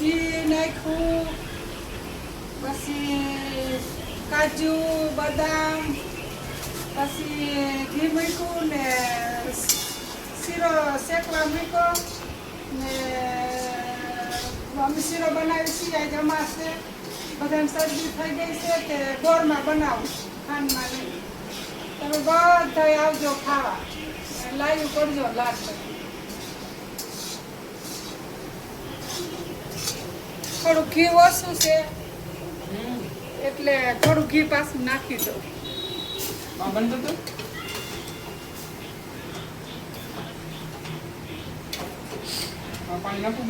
નાખ્યું પછી કાજુ, બદામ, પછી ઘી મૂક્યું ને શીરો શેકવા મૂક્યો ને અમે શીરો બનાવી છીએ, આજે અમાસે બધાને શરદી થઈ ગઈ છે તે ગોળમાં બનાવું, ખાંડમાં નહીં. તમે બધા આવજો ખાવા. લાવ્યું કરજો લાગ થોડું ઘી ઓછું છે. એટલે થોડું ઘી પાછું નાખી દઉં. બનતું હતું પાણી નાખું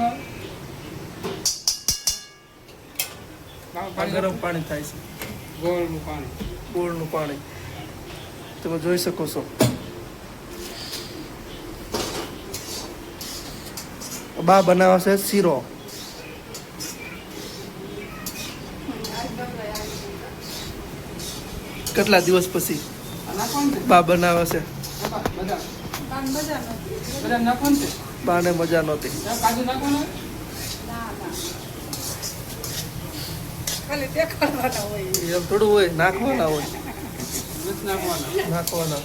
આ ગરમ પાણી થાય છે. ગોળનું પાણી. ગોળનું પાણી. તમે જોઈ શકો છો. બા બનાવશે છે શીરો. કેટલા દિવસ પછી બા બનાવે છે? બાને મજા નહોતી. એમ થોડું હોય નાખવાના હોય. નાખવાના.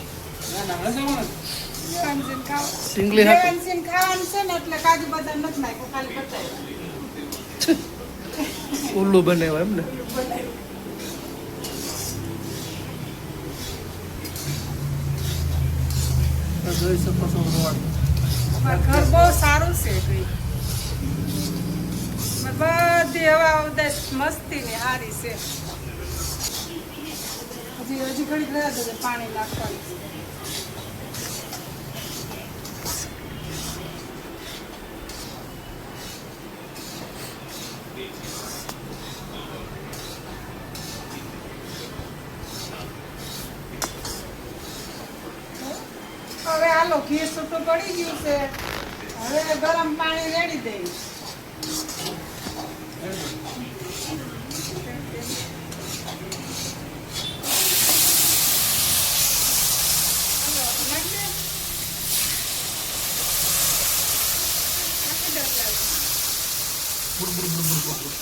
સિંગલી ખાવાનું છે ને એટલે બતાવ્યું ઉલ્લુ બને એમ ને જોઈ શકો છો રોડ ઘર બહુ સારું છે બધી હવા મસ્તી ની સારી છે. હજી હજી ઘડી છે પાણી નાખવાનું. છે હવે હાલો ઘી છૂટું પડી ગયું છે હવે ગરમ પાણી રેડી દઈશ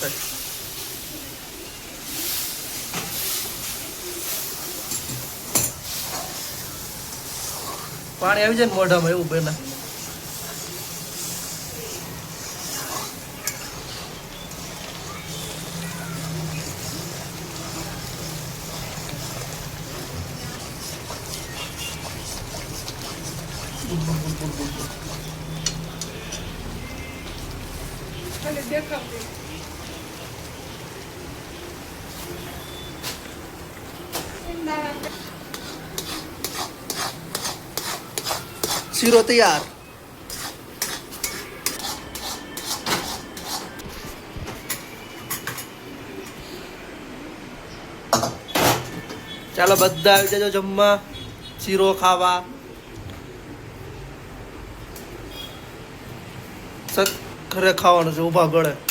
દે અંદર. પાણી આવી જાય ને મોઢામાં એવું ખાલી દેખાવ દે સિંગદાણા શીરો તૈયાર ચાલો બધા આવી જજો જમવા શીરો ખાવા સત ઘરે ખાવાનું છે ઊભા ગળે